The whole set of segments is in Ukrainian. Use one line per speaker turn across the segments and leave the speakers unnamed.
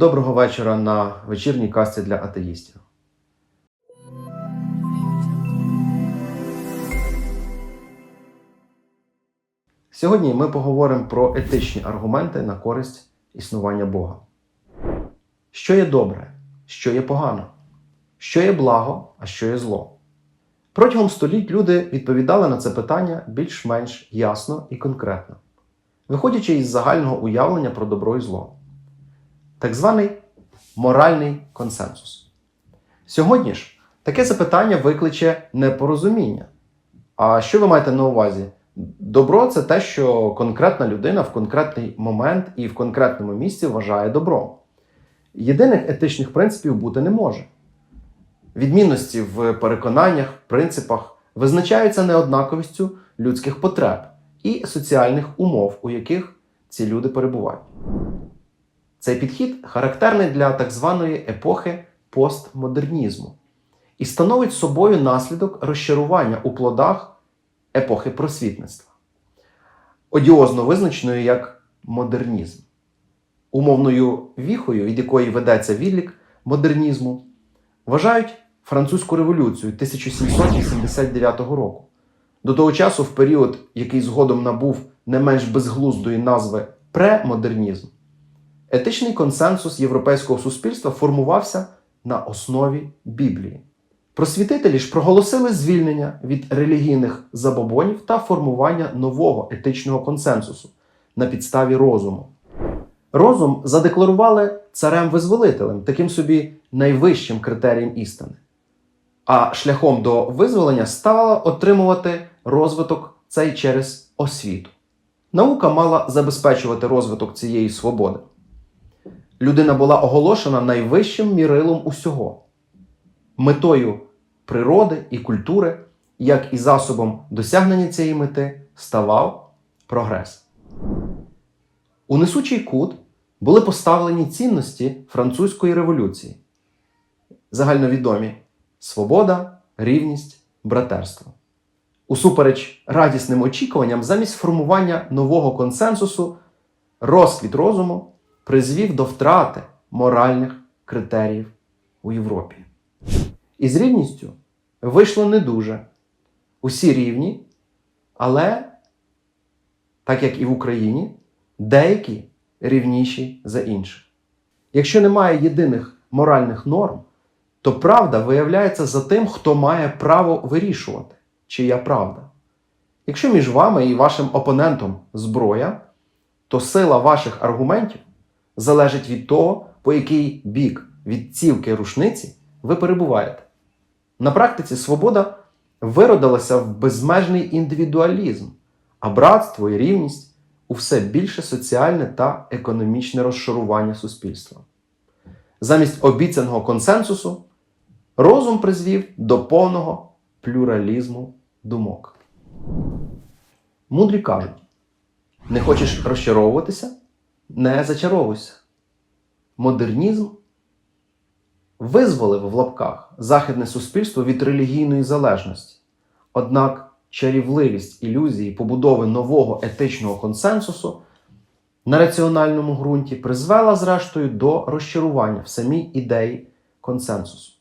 Доброго вечора на вечірній касті для атеїстів. Сьогодні ми поговоримо про етичні аргументи на користь існування Бога. Що є добре, що є погано, що є благо, а що є зло. Протягом століть люди відповідали на це питання більш-менш ясно і конкретно, виходячи із загального уявлення про добро і зло. Так званий моральний консенсус. Сьогодні ж таке запитання викличе непорозуміння. А що ви маєте на увазі? Добро це те, що конкретна людина в конкретний момент і в конкретному місці вважає добром. Єдиних етичних принципів бути не може. Відмінності в переконаннях, принципах визначаються неоднаковістю людських потреб і соціальних умов, у яких ці люди перебувають. Цей підхід характерний для так званої епохи постмодернізму і становить собою наслідок розчарування у плодах епохи просвітництва, одіозно визначеною як модернізм. Умовною віхою, від якої ведеться відлік модернізму, вважають французьку революцію 1789 року. До того часу, в період, який згодом набув не менш безглуздої назви премодернізм, етичний консенсус європейського суспільства формувався на основі Біблії. Просвітителі ж проголосили звільнення від релігійних забобонів та формування нового етичного консенсусу на підставі розуму. Розум задекларували царем-визволителем, таким собі найвищим критерієм істини. А шляхом до визволення стало отримувати розвиток цей через освіту. Наука мала забезпечувати розвиток цієї свободи. Людина була оголошена найвищим мірилом усього, метою природи і культури, як і засобом досягнення цієї мети ставав прогрес. У несучий кут були поставлені цінності французької революції, загальновідомі свобода, рівність, братерство. Усупереч радісним очікуванням, замість формування нового консенсусу, розквіт розуму призвів до втрати моральних критеріїв у Європі. І з рівністю вийшло не дуже. Усі рівні, але, так як і в Україні, деякі рівніші за інших. Якщо немає єдиних моральних норм, то правда виявляється за тим, хто має право вирішувати, чия правда. Якщо між вами і вашим опонентом зброя, то сила ваших аргументів залежить від того, по який бік від цівки рушниці ви перебуваєте. На практиці свобода виродилася в безмежний індивідуалізм, а братство і рівність у все більше соціальне та економічне розшарування суспільства. Замість обіцяного консенсусу розум призвів до повного плюралізму думок. Мудрі кажуть: не хочеш розчаровуватися? Не зачаровуйся. Модернізм визволив в лапках західне суспільство від релігійної залежності. Однак чарівливість ілюзії побудови нового етичного консенсусу на раціональному ґрунті призвела, зрештою, до розчарування в самій ідеї консенсусу.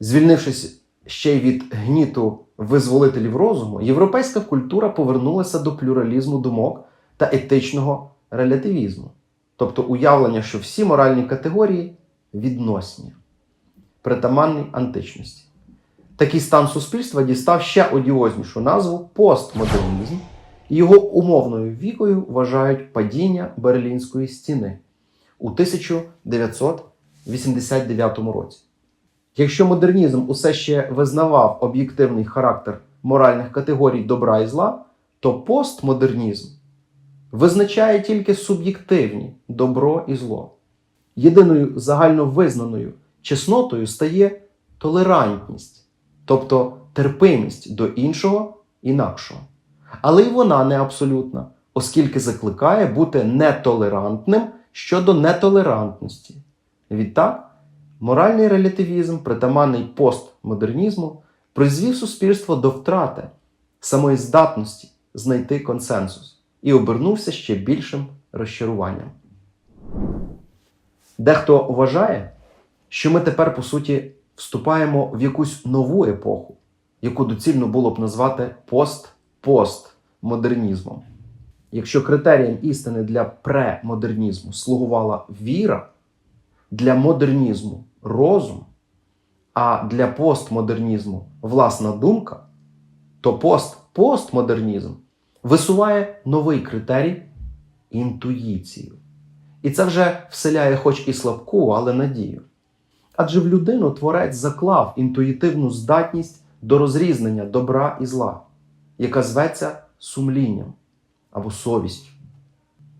Звільнившись ще й від гніту визволителів розуму, європейська культура повернулася до плюралізму думок та етичного релятивізму, тобто уявлення, що всі моральні категорії відносні, притаманні античності. Такий стан суспільства дістав ще одіознішу назву постмодернізм, і його умовною вікою вважають падіння Берлінської стіни у 1989 році. Якщо модернізм усе ще визнавав об'єктивний характер моральних категорій добра і зла, то постмодернізм визначає тільки суб'єктивні добро і зло. Єдиною загальновизнаною чеснотою стає толерантність, тобто терпимість до іншого інакшого. Але й вона не абсолютна, оскільки закликає бути нетолерантним щодо нетолерантності. Відтак, моральний релятивізм, притаманний постмодернізму, призвів суспільство до втрати самої здатності знайти консенсус і обернувся ще більшим розчаруванням. Дехто вважає, що ми тепер, по суті, вступаємо в якусь нову епоху, яку доцільно було б назвати пост-постмодернізмом. Якщо критерієм істини для премодернізму слугувала віра, для модернізму розум, а для постмодернізму власна думка, то пост-постмодернізм висуває новий критерій інтуїцію. І це вже вселяє хоч і слабку, але надію. Адже в людину творець заклав інтуїтивну здатність до розрізнення добра і зла, яка зветься сумлінням або совістю.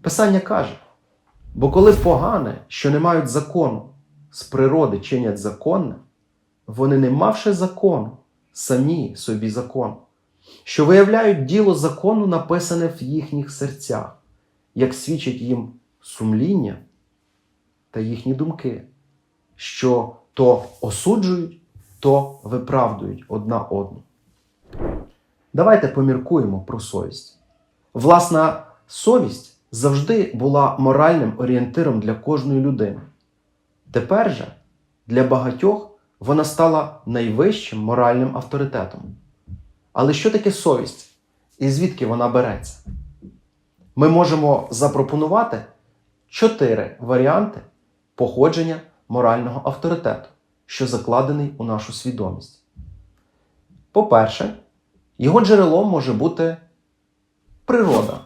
Писання каже: бо коли погане, що не мають закону, з природи чинять законне, вони, не мавши закону, самі собі закон, що виявляють діло закону, написане в їхніх серцях, як свідчить їм сумління та їхні думки, що то осуджують, то виправдують одна одну. Давайте поміркуємо про совість. Власна совість завжди була моральним орієнтиром для кожної людини. Тепер же для багатьох вона стала найвищим моральним авторитетом. Але що таке совість і звідки вона береться? Ми можемо запропонувати чотири варіанти походження морального авторитету, що закладений у нашу свідомість. По-перше, його джерелом може бути природа,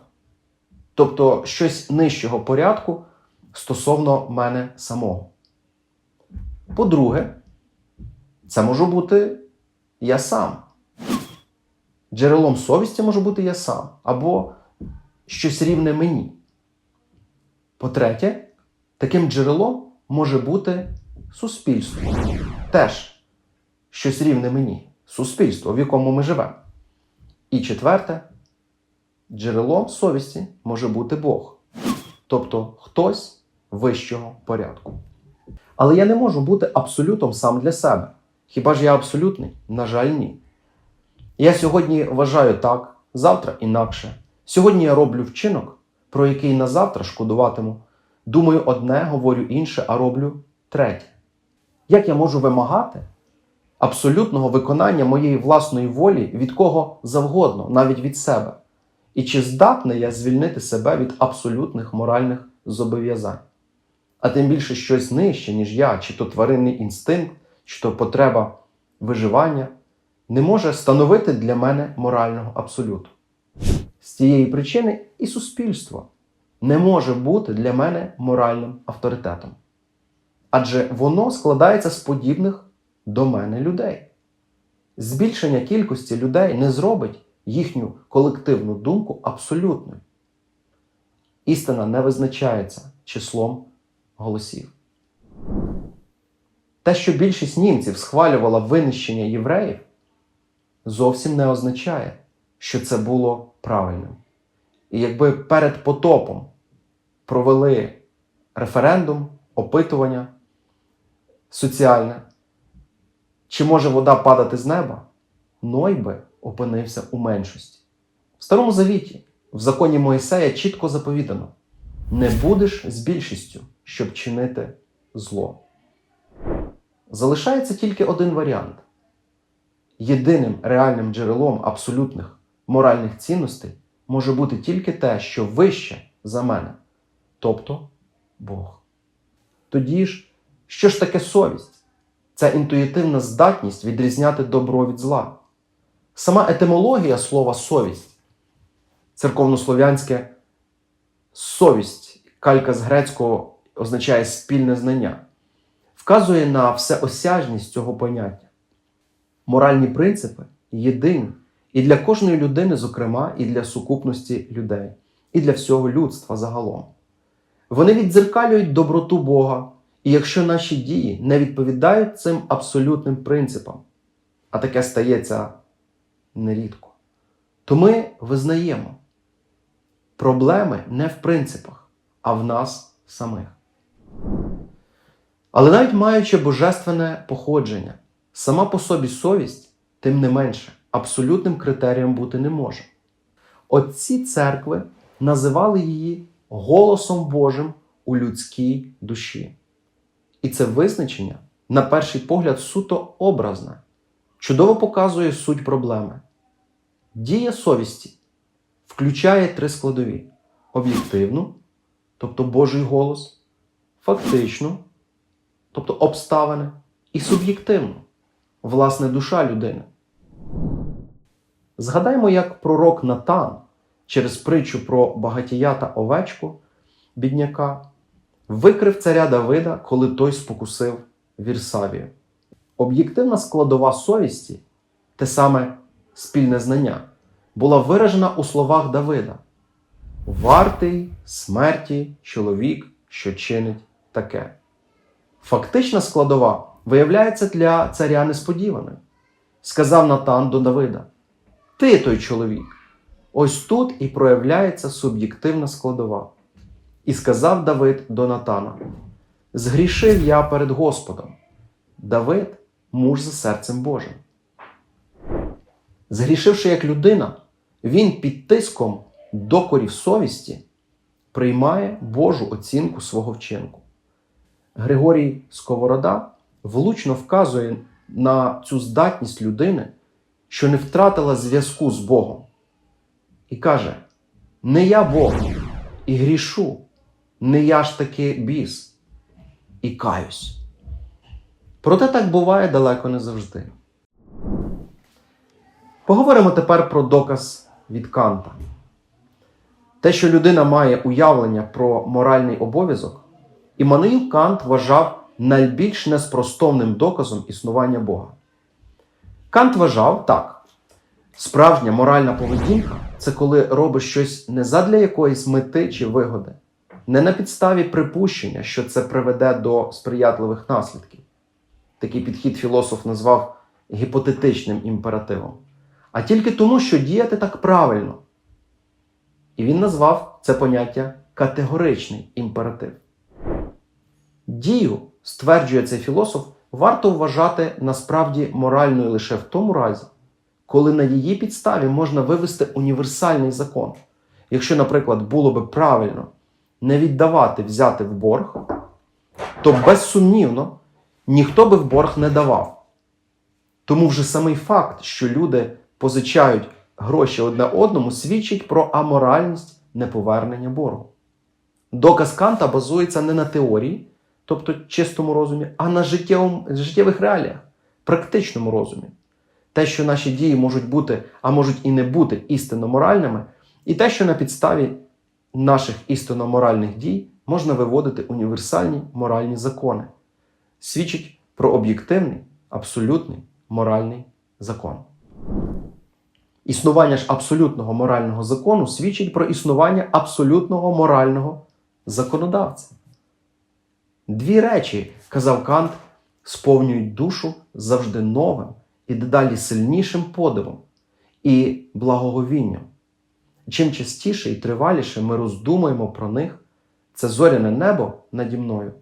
тобто щось нижчого порядку стосовно мене самого. По-друге, це може бути я сам. Джерелом совісті може бути я сам, або щось рівне мені. По-третє, таким джерелом може бути суспільство. Теж щось рівне мені, суспільство, в якому ми живемо. І четверте, джерелом совісті може бути Бог, тобто хтось вищого порядку. Але я не можу бути абсолютом сам для себе. Хіба ж я абсолютний? На жаль, ні. Я сьогодні вважаю так, завтра інакше. Сьогодні я роблю вчинок, про який на завтра шкодуватиму. Думаю одне, говорю інше, а роблю третє. Як я можу вимагати абсолютного виконання моєї власної волі від кого завгодно, навіть від себе? І чи здатний я звільнити себе від абсолютних моральних зобов'язань? А тим більше щось нижче, ніж я, чи то тваринний інстинкт, чи то потреба виживання, не може становити для мене морального абсолюту. З цієї причини і суспільство не може бути для мене моральним авторитетом. Адже воно складається з подібних до мене людей. Збільшення кількості людей не зробить їхню колективну думку абсолютною. Істина не визначається числом голосів. Те, що більшість німців схвалювала винищення євреїв, зовсім не означає, що це було правильним. І якби перед потопом провели референдум, опитування соціальне, чи може вода падати з неба, Ной би опинився у меншості. В Старому Завіті, в законі Моїсея чітко заповідано: не будеш з більшістю, щоб чинити зло. Залишається тільки один варіант. Єдиним реальним джерелом абсолютних моральних цінностей може бути тільки те, що вище за мене, тобто Бог. Тоді ж, що ж таке совість? Це інтуїтивна здатність відрізняти добро від зла. Сама етимологія слова совість, церковнослов'янське совість, калька з грецького означає спільне знання, вказує на всеосяжність цього поняття. Моральні принципи єдині і для кожної людини, зокрема, і для сукупності людей, і для всього людства загалом. Вони віддзеркалюють доброту Бога, і якщо наші дії не відповідають цим абсолютним принципам, а таке стається нерідко, то ми визнаємо, проблеми не в принципах, а в нас самих. Але навіть маючи божественне походження, сама по собі совість, тим не менше, абсолютним критерієм бути не може. Отці церкви називали її голосом Божим у людській душі. І це визначення, на перший погляд, суто образне, чудово показує суть проблеми. Дія совісті включає три складові: об'єктивну, тобто Божий голос, фактичну, тобто обставини, і суб'єктивну, власне, душа людини. Згадаймо, як пророк Натан через притчу про багатія та овечку, бідняка, викрив царя Давида, коли той спокусив Вірсавію. Об'єктивна складова совісті, те саме спільне знання, була виражена у словах Давида: Вартий смерті чоловік, що чинить таке. Фактична складова виявляється для царя несподіваною. Сказав Натан до Давида: Ти той чоловік. Ось тут і проявляється суб'єктивна складова. І сказав Давид до Натана: Згрішив я перед Господом. Давид муж за серцем Божим. Згрішивши як людина, він під тиском докорів совісті приймає Божу оцінку свого вчинку. Григорій Сковорода влучно вказує на цю здатність людини, що не втратила зв'язку з Богом. І каже: Не я Бог і грішу, не я ж таки біс, і каюсь. Проте так буває далеко не завжди. Поговоримо тепер про доказ від Канта. Те, що людина має уявлення про моральний обов'язок, Іммануїл Кант вважав найбільш неспростовним доказом існування Бога. Кант вважав так: справжня моральна поведінка це коли робиш щось не задля якоїсь мети чи вигоди, не на підставі припущення, що це приведе до сприятливих наслідків. Такий підхід філософ назвав гіпотетичним імперативом, а тільки тому, що діяти так правильно. І він назвав це поняття категоричний імператив. Дію, стверджує цей філософ, варто вважати насправді моральною лише в тому разі, коли на її підставі можна вивести універсальний закон. Якщо, наприклад, було би правильно не віддавати взяти в борг, то безсумнівно ніхто би в борг не давав. Тому вже самий факт, що люди позичають гроші одне одному, свідчить про аморальність неповернення боргу. Доказ Канта базується не на теорії, тобто чистому розумі, а на життєвому, життєвих реаліях, практичному розумі. Те, що наші дії можуть бути, а можуть і не бути істинно моральними, і те, що на підставі наших істинно моральних дій можна виводити універсальні моральні закони, свідчить про об'єктивний, абсолютний моральний закон. Існування ж абсолютного морального закону свідчить про існування абсолютного морального законодавця. Дві речі, казав Кант, сповнюють душу завжди новим і дедалі сильнішим подивом і благоговінням. Чим частіше і триваліше ми роздумуємо про них, це зоряне небо наді мною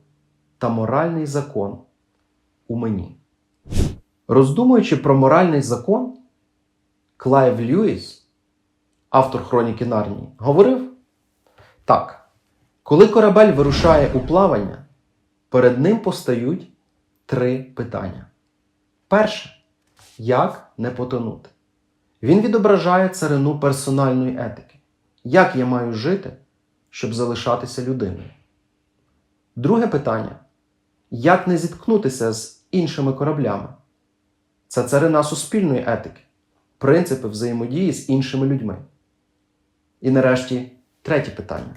та моральний закон у мені. Роздумуючи про моральний закон, Клайв Льюіс, автор Хроніки Нарнії, говорив так: коли корабель вирушає у плавання, перед ним постають три питання. Перше, як не потонути? Він відображає царину персональної етики. Як я маю жити, щоб залишатися людиною? Друге питання: як не зіткнутися з іншими кораблями? Це царина суспільної етики, принципи взаємодії з іншими людьми. І нарешті третє питання.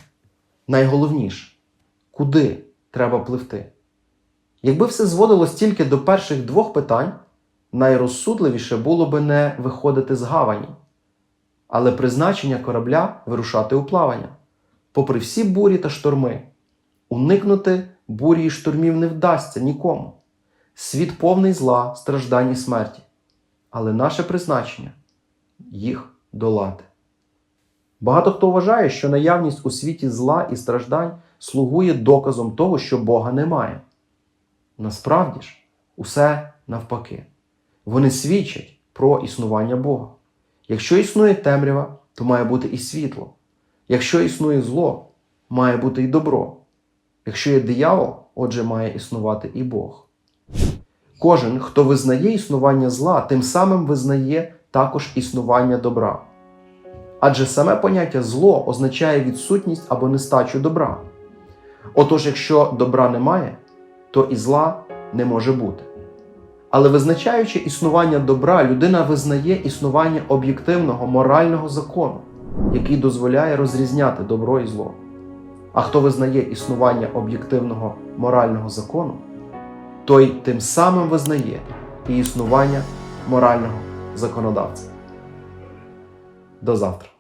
Найголовніше куди треба пливти? Якби все зводилось тільки до перших двох питань, найрозсудливіше було би не виходити з гавані, але призначення корабля вирушати у плавання, попри всі бурі та шторми, уникнути бурі і штормів не вдасться нікому. Світ повний зла, страждань і смерті, але наше призначення їх долати. Багато хто вважає, що наявність у світі зла і страждань слугує доказом того, що Бога немає. Насправді ж, усе навпаки. Вони свідчать про існування Бога. Якщо існує темрява, то має бути і світло. Якщо існує зло, має бути і добро. Якщо є диявол, отже, має існувати і Бог. Кожен, хто визнає існування зла, тим самим визнає також існування добра. Адже саме поняття зло означає відсутність або нестачу добра. Отож, якщо добра немає, то і зла не може бути. Але визначаючи існування добра, людина визнає існування об'єктивного морального закону, який дозволяє розрізняти добро і зло. А хто визнає існування об'єктивного морального закону, той тим самим визнає і існування морального законодавця. До завтра.